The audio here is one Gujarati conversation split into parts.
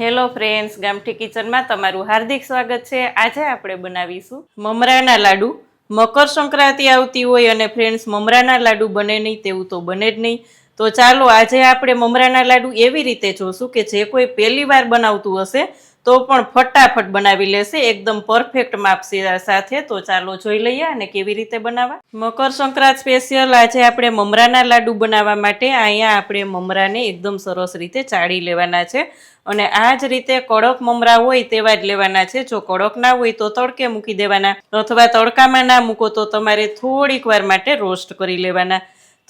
હેલો ફ્રેન્ડ્સ, ગામઠી કિચનમાં તમારું હાર્દિક સ્વાગત છે. આજે આપણે બનાવીશું મમરાના લાડુ. મકર સંક્રાંતિ આવતી હોય અને ફ્રેન્ડ્સ, મમરાના લાડુ બને નહીં તેવું તો બને જ નહીં. તો ચાલો આજે આપણે મમરાના લાડુ એવી રીતે જોશું કે જે કોઈ પહેલી વાર બનાવતું હશે. તો પણ ફટાફટ બનાવી લેશે. એકદમ પરફેક્ટ માપ સાથે. તો ચાલો જોઈ લઈએ અને કેવી રીતે બનાવવા. મકર સંક્રાંત સ્પેશિયલ આજે આપણે મમરાના લાડુ બનાવવા માટે અહીંયા આપણે મમરાને એકદમ સરસ રીતે ચાળી લેવાના છે. અને આ જ રીતે કડક મમરા હોય તેવા જ લેવાના છે. જો કડક ના હોય તો તડકે મૂકી દેવાના. અથવા તડકામાં ના મૂકો તો તમારે થોડીક વાર માટે રોસ્ટ કરી લેવાના.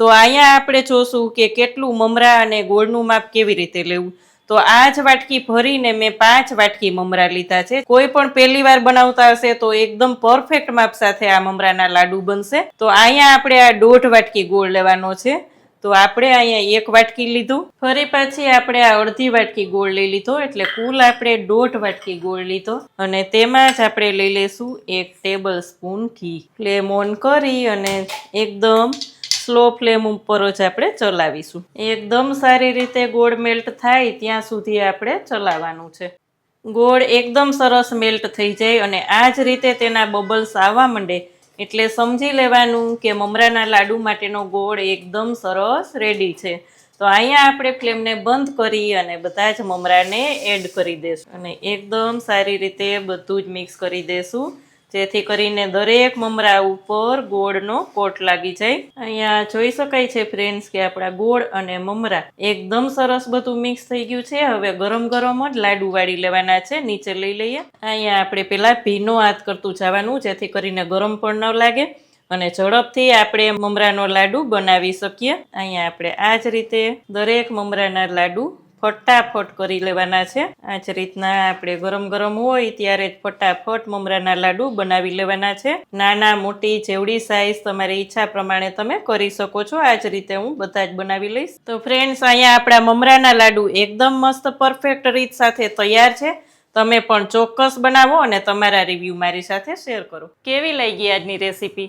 તો અહીંયા આપણે જોશું કે કેટલું મમરા અને ગોળનું માપ કેવી રીતે લેવું. તો આ જ વાટકી ભરીને મેં પાંચ વાટકી મમરા લીધા છે. કોઈ પણ પહેલી વાર બનાવતા હશે તો એકદમ પરફેક્ટ માપ સાથે આ મમરાના લાડુ બનશે. તો અહીંયા આપણે આ દોઢ વાટકી ગોળ લેવાનો છે. તો આપણે અહીંયા એક વાટકી લીધું. ફરી પાછી આપણે આ અડધી વાટકી ગોળ લઈ લીધો, એટલે કુલ આપણે દોઢ વાટકી ગોળ લીધો. અને તેમાં જ આપણે લઈ લઈશું એક ટેબલ સ્પૂન ઘી. ફ્લેમ ઓન કરી અને એકદમ સ્લો ફ્લેમ ઉપર જ આપણે ચલાવીશું. એકદમ સારી રીતે ગોળ મેલ્ટ થાય ત્યાં સુધી આપણે ચલાવવાનું છે. ગોળ એકદમ સરસ મેલ્ટ થઈ જાય અને આ જ રીતે તેના બબલ્સ આવવા માંડે એટલે સમજી લેવાનું કે મમરાના લાડુ માટેનો ગોળ એકદમ સરસ રેડી છે. તો અહીંયા આપણે ફ્લેમને બંધ કરી અને બધા જ મમરાને એડ કરી દઈશું અને એકદમ સારી રીતે બધું જ મિક્સ કરી દઈશું જેથી કરીને દરેક મમરા ઉપર ગોળનો કોટ લાગી જાય. અહીંયા જોઈ શકાય છે ફ્રેન્ડ્સ કે આપણા ગોળ અને મમરા એકદમ સરસ બધું મિક્સ થઈ ગયું છે. હવે ગરમ ગરમ જ લાડુ વાળી લેવાના છે, નીચે લઈ લઈએ. અહીંયા આપણે પહેલાં ભીનો હાથ કરતું જવાનું, જેથી કરીને ગરમ પણ ન લાગે. અને ઝડપથી આપણે મમરાનો લાડુ બનાવી શકીએ. અહીંયા આપણે આ જ રીતે દરેક મમરાના લાડુ ફટાફટ કરી લેવાના છે. આ જ રીતના આપણે ગરમ ગરમ હોય ત્યારે જ ફટાફટ મમરાના લાડુ બનાવી લેવાના છે. નાના, મોટી, જેવડી સાઈઝ તમારી ઈચ્છા પ્રમાણે તમે કરી શકો છો. આ જ રીતે હું બધા જ બનાવી લઈશ. તો ફ્રેન્ડ્સ અહીંયા આપણા મમરાના લાડુ એકદમ મસ્ત પરફેક્ટ રીત સાથે તૈયાર છે. તમે પણ ચોક્કસ બનાવો અને તમારા રિવ્યૂ મારી સાથે શેર કરો. કેવી લાગી આજની રેસીપી